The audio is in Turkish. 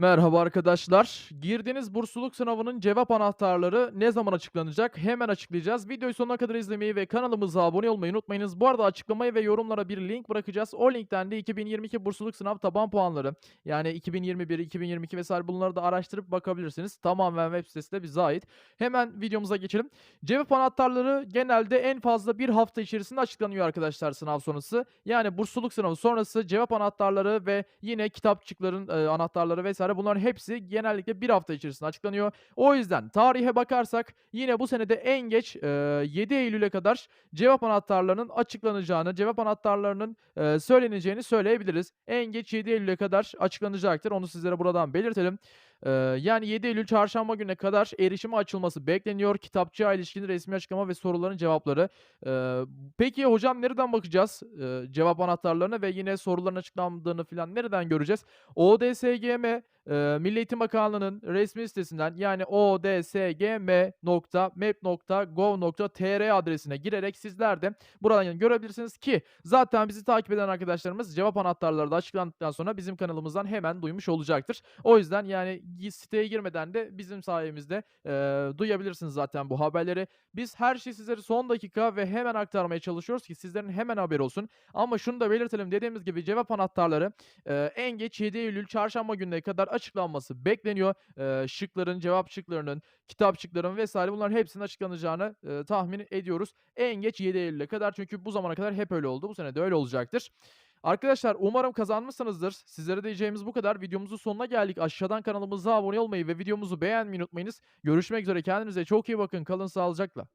Merhaba arkadaşlar. Girdiğiniz bursluluk sınavının cevap anahtarları ne zaman açıklanacak? Hemen açıklayacağız. Videoyu sonuna kadar izlemeyi ve kanalımıza abone olmayı unutmayınız. Bu arada açıklamaya ve yorumlara bir link bırakacağız. O linkten de 2022 bursluluk sınav taban puanları yani 2021, 2022 vesaire bunları da araştırıp bakabilirsiniz. Tamamen web sitesi de bize ait. Hemen videomuza geçelim. Cevap anahtarları genelde en fazla bir hafta içerisinde açıklanıyor arkadaşlar sınav sonrası. Yani bursluluk sınavı sonrası cevap anahtarları ve yine kitapçıkların e, anahtarları vesaire bunların hepsi genellikle bir hafta içerisinde açıklanıyor. O yüzden tarihe bakarsak yine bu senede en geç e, 7 Eylül'e kadar cevap anahtarlarının açıklanacağını, cevap anahtarlarının e, söyleneceğini söyleyebiliriz. En geç 7 Eylül'e kadar açıklanacaktır. Onu sizlere buradan belirtelim. Yani 7 Eylül çarşamba gününe kadar erişime açılması bekleniyor. Kitapçığa ilişkin resmi açıklama ve soruların cevapları. Peki hocam nereden bakacağız, cevap anahtarlarına ve yine soruların açıklandığını filan nereden göreceğiz? ODSGM, Milli Eğitim Bakanlığı'nın resmi sitesinden yani odsgm.map.gov.tr adresine girerek sizler de buradan görebilirsiniz ki zaten bizi takip eden arkadaşlarımız cevap anahtarları da açıklandıktan sonra bizim kanalımızdan hemen duymuş olacaktır. O yüzden yani siteye girmeden de bizim sayemizde, eee, duyabilirsiniz zaten bu haberleri. Biz her şeyi sizlere son dakika ve hemen aktarmaya çalışıyoruz ki sizlerin hemen haberi olsun. Ama şunu da belirtelim, dediğimiz gibi cevap anahtarları, eee, en geç 7 Eylül çarşamba gününe kadar açıklanması bekleniyor. Eee, şıkların, cevap şıklarının, kitapçıkların vs. bunların hepsinin açıklanacağını, eee, tahmin ediyoruz. En geç 7 Eylül'e kadar çünkü bu zamana kadar hep öyle oldu. Bu sene de öyle olacaktır. Arkadaşlar umarım kazanmışsınızdır. Sizlere diyeceğimiz bu kadar. Videomuzun sonuna geldik. Aşağıdan kanalımıza abone olmayı ve videomuzu beğenmeyi unutmayınız. Görüşmek üzere. Kendinize çok iyi bakın. Kalın sağlıcakla.